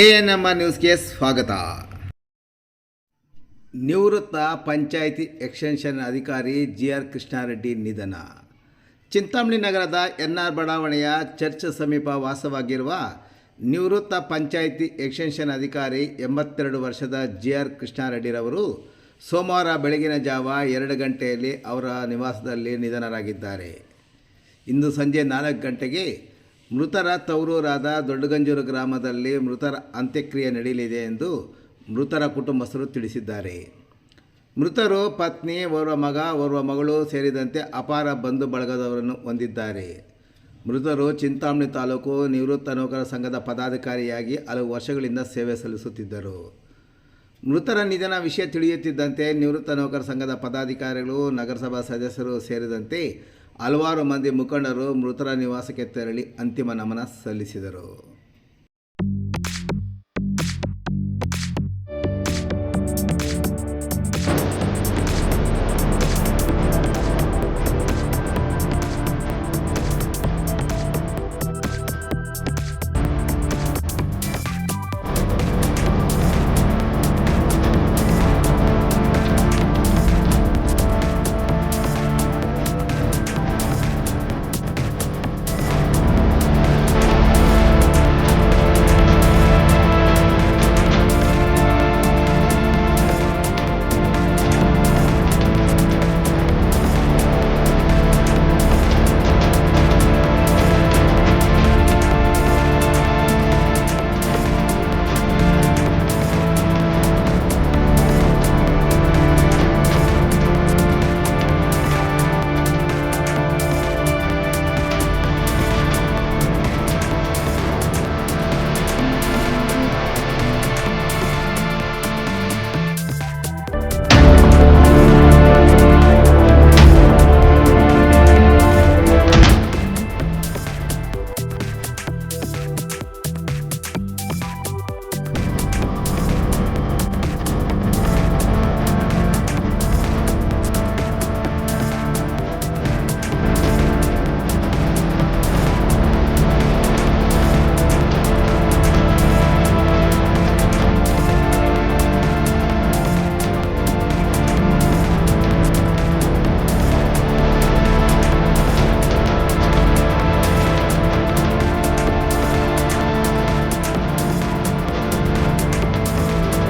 A N M R ನ್ಯೂಸ್ಗೆ ಸ್ವಾಗತ. ನಿವೃತ್ತ ಪಂಚಾಯಿತಿ ಎಕ್ಸ್ಟೆನ್ಷನ್ ಅಧಿಕಾರಿ ಜಿ ಆರ್ ಕೃಷ್ಣಾರೆಡ್ಡಿ ನಿಧನ. ಚಿಂತಾಮಣಿ ನಗರದ ಎನ್ ಆರ್ ಬಡಾವಣೆಯ ಚರ್ಚ್ ಸಮೀಪ ವಾಸವಾಗಿರುವ ನಿವೃತ್ತ ಪಂಚಾಯಿತಿ ಎಕ್ಸ್ಟೆನ್ಷನ್ ಅಧಿಕಾರಿ ಎಂಬತ್ತೆರಡು ವರ್ಷದ ಜಿ ಆರ್ ಕೃಷ್ಣಾರೆಡ್ಡಿರವರು ಸೋಮವಾರ ಬೆಳಗಿನ ಜಾವ ಎರಡು ಗಂಟೆಯಲ್ಲಿ ಅವರ ನಿವಾಸದಲ್ಲಿ ನಿಧನರಾಗಿದ್ದಾರೆ. ಇಂದು ಸಂಜೆ ನಾಲ್ಕು ಗಂಟೆಗೆ ಮೃತರ ತವರೂರಾದ ದೊಡ್ಡಗಂಜೂರು ಗ್ರಾಮದಲ್ಲಿ ಮೃತರ ಅಂತ್ಯಕ್ರಿಯೆ ನಡೆಯಲಿದೆ ಎಂದು ಮೃತರ ಕುಟುಂಬಸ್ಥರು ತಿಳಿಸಿದ್ದಾರೆ. ಮೃತರು ಪತ್ನಿ, ಓರ್ವ ಮಗ, ಓರ್ವ ಮಗಳು ಸೇರಿದಂತೆ ಅಪಾರ ಬಂಧು ಬಳಗದವರನ್ನು ಹೊಂದಿದ್ದಾರೆ. ಮೃತರು ಚಿಂತಾಮಣಿ ತಾಲೂಕು ನಿವೃತ್ತ ನೌಕರ ಸಂಘದ ಪದಾಧಿಕಾರಿಯಾಗಿ ಹಲವು ವರ್ಷಗಳಿಂದ ಸೇವೆ ಸಲ್ಲಿಸುತ್ತಿದ್ದರು. ಮೃತರ ನಿಧನ ವಿಷಯ ತಿಳಿಯುತ್ತಿದ್ದಂತೆ ನಿವೃತ್ತ ನೌಕರ ಸಂಘದ ಪದಾಧಿಕಾರಿಗಳು, ನಗರಸಭಾ ಸದಸ್ಯರು ಸೇರಿದಂತೆ ಹಲವಾರು ಮಂದಿ ಮುಖಂಡರು ಮೃತರ ನಿವಾಸಕ್ಕೆ ತೆರಳಿ ಅಂತಿಮ ನಮನ ಸಲ್ಲಿಸಿದರು.